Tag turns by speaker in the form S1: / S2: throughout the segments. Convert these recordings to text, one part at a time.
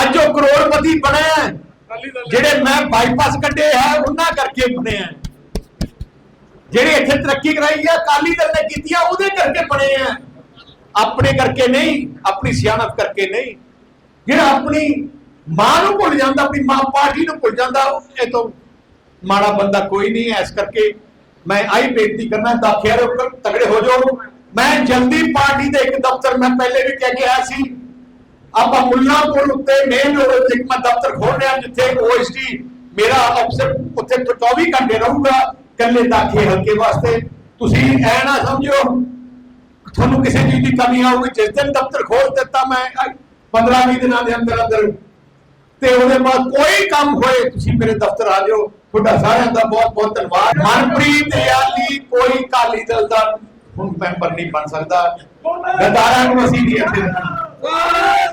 S1: ਅੱਜ ਉਹ ਕਰੋੜਪਤੀ ਬਣਿਆ ਜਿਹੜੇ ਮੈਂ ਬਾਈਪਾਸ ਕੱਢੇ ਹੈ ਉਹਨਾਂ ਕਰਕੇ ਬਣਿਆ। ਜਿਹੜੇ ਇੱਥੇ ਤਰੱਕੀ ਕਰਾਈ ਹੈ ਅਕਾਲੀ ਦਲ ਨੇ ਕੀਤੀ ਆ ਉਹਦੇ ਕਰਕੇ ਬਣੇ ਆ। ਆਪਣੇ ਕਰਕੇ ਨਹੀਂ ਆਪਣੀ ਸਿਆਣਪ ਕਰਕੇ ਨਹੀਂ। ਜਿਹੜਾ ਆਪਣੀ ਮਾਂ ਨੂੰ ਭੁੱਲ ਜਾਂਦਾ ਆਪਣੀ ਮਾਂ ਪਾਰਟੀ ਨੂੰ ਭੁੱਲ ਜਾਂਦਾ ਇਹ ਤੋਂ ਮਾੜਾ ਬੰਦਾ ਕੋਈ ਨਹੀਂ ਹੈ। ਇਸ ਕਰਕੇ ਮੈਂ ਆਈ ਬੇਨਤੀ ਕਰਨਾ ਦਾਖਿਆ ਦੇ ਉੱਪਰ ਤਗੜੇ ਹੋ ਜਾਓ। ਮੈਂ ਜਲਦੀ ਪਾਰਟੀ ਦੇ ਇੱਕ ਦਫ਼ਤਰ ਮੈਂ ਪਹਿਲੇ ਵੀ ਕਹਿ ਕੇ ਆਇਆ ਸੀ ਆਪਾਂ ਮੁੱਲਾ ਪੁਲ ਉੱਤੇ ਮੇਨ ਰੋਡ ਉੱਤੇ ਇੱਕ ਦਫ਼ਤਰ ਖੋਲ ਰਿਹਾ ਜਿੱਥੇ ਓਐਸਟੀ ਮੇਰਾ ਅਫਸਰ ਉੱਥੇ 24 ਘੰਟੇ ਰਹੂਗਾ ਕੱਲੇ ਦਾਖੇ ਹਲਕੇ ਵਾਸਤੇ। ਤੁਸੀਂ ਐ ਨਾ ਸਮਝਿਓ ਤੁਹਾਨੂੰ ਕਿਸੇ ਚੀਜ਼ ਦੀ ਕਮੀ ਆਊਗੀ ਜਿਸ ਦਿਨ ਦਫ਼ਤਰ ਖੋਲ ਦਿੱਤਾ ਮੈਂ 15 20 ਦਿਨਾਂ ਦੇ ਅੰਦਰ ਅੰਦਰ। ਤੇ ਉਹਦੇ ਬਾਅਦ ਕੋਈ ਕੰਮ ਹੋਏ ਤੁਸੀਂ ਮੇਰੇ ਦਫ਼ਤਰ ਆ ਜਾਓ। ਤੁਹਾਡਾ ਸਾਰਿਆਂ ਦਾ ਬਹੁਤ ਬਹੁਤ ਧੰਨਵਾਦ। ਮਨਪ੍ਰੀਤ ਯਾਲੀ ਕੋਈ ਕਾਲੀ ਦਲ ਦਾ ਹੁਣ ਮੈਂਬਰ ਨਹੀਂ ਬਣ ਸਕਦਾ। ਗਦਾਰਾਂ ਨੂੰ ਅਸੀਂ ਨਹੀਂ ਇੱਥੇ ਰੱਖਣਾ।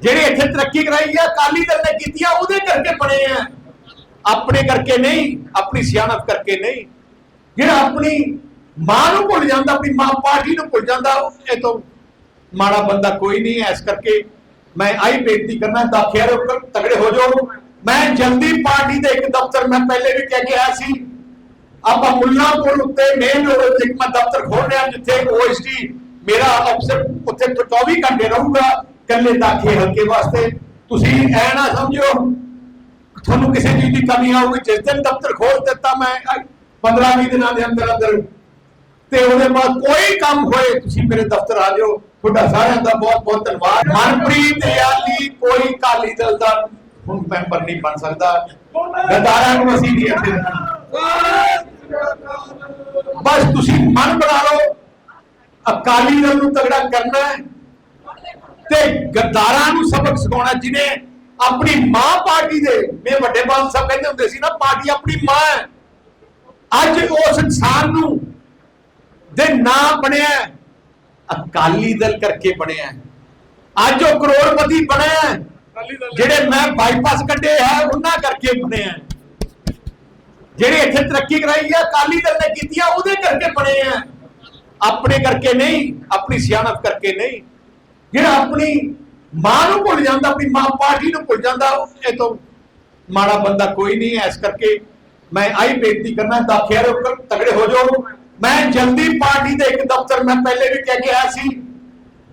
S1: ਜਿਹੜੇ ਇੱਥੇ ਤਰੱਕੀ ਕਰਾਈ ਹੈ ਅਕਾਲੀ ਦਲ ਨੇ ਕੀਤੀ ਆ, ਉਹਦੇ ਕਰਕੇ ਬਣੇ ਆ। ਆਪਣੇ ਕਰਕੇ ਨਹੀਂ, ਆਪਣੀ ਸਿਆਣਪ ਕਰਕੇ ਨਹੀਂ। ਜਿਹੜਾ ਆਪਣੀ ਮਾਂ ਨੂੰ ਭੁੱਲ ਜਾਂਦਾ, ਆਪਣੀ ਮਾਂ ਪਾਰਟੀ ਨੂੰ ਭੁੱਲ ਜਾਂਦਾ, ਇਹ ਤੋਂ ਮਾੜਾ ਬੰਦਾ ਕੋਈ ਨਹੀਂ ਹੈ। ਕਰਕੇ ਮੈਂ ਆਈ ਬੇਨਤੀ ਕਰਨਾ, ਦਾਖਿਆ ਦੇ ਤਗੜੇ ਹੋ ਜਾਓ। ਮੈਂ ਜਲਦੀ ਪਾਰਟੀ ਦੇ ਇੱਕ ਦਫ਼ਤਰ ਮੈਂ ਪਹਿਲੇ ਵੀ ਕਹਿ ਕੇ ਆਇਆ ਸੀ, ਆਪਾਂ ਮੁੱਲਾ ਪੁਲ ਉੱਤੇ ਮੇਨ ਰੋਡ ਉੱਤੇ ਇੱਕ ਮੈਂ ਦਫ਼ਤਰ ਖੋਲ ਰਿਹਾ ਜਿੱਥੇ ਓਐਸਟੀ ਮੇਰਾ ਅਫਸਰ ਉੱਥੇ 24 ਘੰਟੇ ਰਹੂਗਾ। ਕੱਲੇ ਦਾਖੇ ਹਲਕੇ ਵਾਸਤੇ, ਤੁਸੀਂ ਐ ਨਾ ਸਮਝੋ ਤੁਹਾਨੂੰ ਕਿਸੇ ਚੀਜ਼ ਦੀ ਕਮੀ ਆਊਗੀ, ਜਿਸ ਦਿਨ ਦਫ਼ਤਰ ਖੋਲ ਦਿੱਤਾ ਮੈਂ 15 20 ਦਿਨਾਂ ਦੇ ਅੰਦਰ ਅੰਦਰ, ਤੇ ਉਹਦੇ ਬਾਅਦ ਕੋਈ ਕੰਮ ਹੋਏ, ਤੁਸੀਂ ਮੇਰੇ ਦਫ਼ਤਰ ਆ ਜਾਓ। ਤੁਹਾਡਾ ਸਾਰਿਆਂ ਦਾ ਬਹੁਤ ਬਹੁਤ ਧੰਨਵਾਦ। ਮਨਪ੍ਰੀਤ ਯਾਲੀ ਕੋਈ ਕਾਲੀ ਦਲ ਦਾ ਹੁਣ ਮੈਂਬਰ ਨਹੀਂ ਬਣ ਸਕਦਾ। ਗਦਾਰਾਂ ਨੂੰ ਅਸੀਂ ਨਹੀਂ ਇੱਥੇ ਬਸ ਤੁਸੀਂ ਮਨ ਬਣਾ ਲਓ। ਅਕਾਲੀ ਦਲ ਨੂੰ ਤਗੜਾ ਕਰਨਾ ਹੈ। ਤੇ ਗਦਾਰਾਂ ਨੂੰ ਸਬਕ ਸਿਖਾਉਣਾ ਜਿਹਨੇ ਆਪਣੀ ਮਾਂ ਪਾਰਟੀ ਦੇ ਮੇ ਵੱਡੇ ਬਾਲ ਸਾਹਿਬ ਕਹਿੰਦੇ ਹੁੰਦੇ ਸੀ ਨਾ ਪਾਰਟੀ ਆਪਣੀ ਮਾਂ ਹੈ। ਅੱਜ ਉਸ ਇਨਸਾਨ ਨੂੰ ਦੇ ਨਾਂ ਬਣਿਆ ਹੈ, ਅਕਾਲੀ ਦਲ ਕਰਕੇ ਬਣਿਆ ਹੈ। ਅੱਜ ਉਹ ਕਰੋੜਪਤੀ ਬਣਿਆ ਹੈ, ਜਿਹੜੇ ਮੈਂ ਬਾਈਪਾਸ ਕੱਢੇ ਹੈ ਉਹਨਾਂ ਕਰਕੇ ਬਣਿਆ ਹੈ। ਜਿਹੜੇ ਇੱਥੇ ਤਰੱਕੀ ਕਰਾਈ ਹੈ ਅਕਾਲੀ ਦਲ ਨੇ ਕੀਤੀ ਆ ਉਹਦੇ ਕਰਕੇ ਬਣੇ ਆ ਆਪਣੇ ਕਰਕੇ ਨਹੀਂ ਆਪਣੀ ਸਿਆਣਪ ਕਰਕੇ ਨਹੀਂ। ਜਿਹੜਾ ਆਪਣੀ ਮਾਂ ਨੂੰ ਭੁੱਲ ਜਾਂਦਾ, ਆਪਣੀ ਮਾਂ ਪਾਰਟੀ ਨੂੰ ਭੁੱਲ ਜਾਂਦਾ, ਇਹ ਤੋਂ ਮਾੜਾ ਬੰਦਾ ਕੋਈ ਨਹੀਂ ਹੈ। ਇਸ ਕਰਕੇ ਮੈਂ ਆਈ ਬੇਨਤੀ ਕਰਨਾ, ਦਾਖਿਆ ਦੇ ਤਗੜੇ ਹੋ ਜਾਓ। ਮੈਂ ਜਲਦੀ ਪਾਰਟੀ ਦੇ ਇੱਕ ਦਫ਼ਤਰ ਮੈਂ ਪਹਿਲੇ ਵੀ ਕਹਿ ਕੇ ਆਇਆ ਸੀ,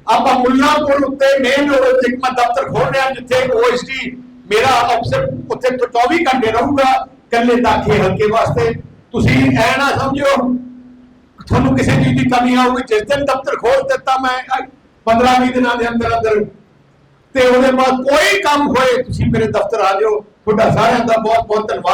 S1: ਆਪਾਂ ਮੁੱਲਾ ਉੱਤੇ ਮੇਨ ਰੋਡ ਉੱਤੇ ਮੈਂ ਦਫ਼ਤਰ ਖੋਲ ਰਿਹਾ, ਜਿੱਥੇ ਓਐਸਟੀ ਮੇਰਾ ਅਫਸਰ ਉੱਥੇ 24 ਘੰਟੇ ਰਹੂਗਾ ਕੱਲੇ ਦਾਖੇ ਹਲਕੇ ਵਾਸਤੇ। ਤੁਸੀਂ ਐ ਨਾ ਸਮਝੋ ਤੁਹਾਨੂੰ ਕਿਸੇ ਚੀਜ਼ ਦੀ ਕਮੀ ਆਊਗੀ ਜਿਸ ਦਿਨ ਦਫ਼ਤਰ ਖੋਲ ਦਿੱਤਾ ਮੈਂ 15 20 ਦਿਨਾਂ ਦੇ ਅੰਦਰ ਅੰਦਰ। ਤੇ ਉਹਦੇ ਬਾਅਦ ਕੋਈ ਕੰਮ ਹੋਏ, ਤੁਸੀਂ ਮੇਰੇ ਦਫ਼ਤਰ ਆ ਜਾਓ। ਤੁਹਾਡਾ ਸਾਰਿਆਂ ਦਾ ਬਹੁਤ ਬਹੁਤ ਧੰਨਵਾਦ।